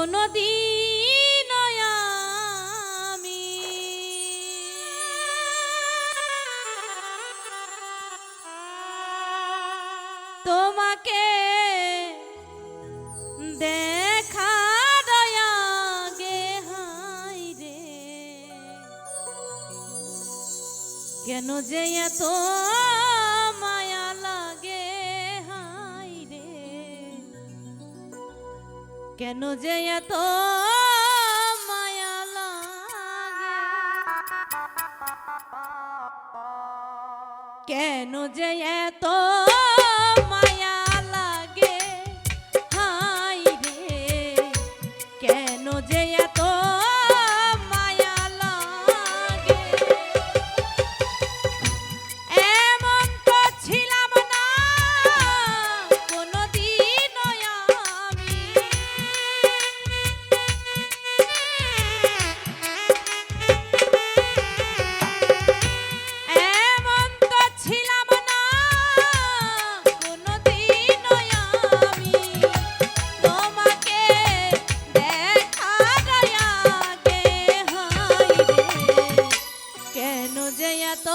কোনো দিন আমি তোমাকে দেখা রে। কেন যে এত কেন যে এত কেন যে এত মায়া লাগে? হাই রে কেন এত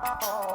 Oh.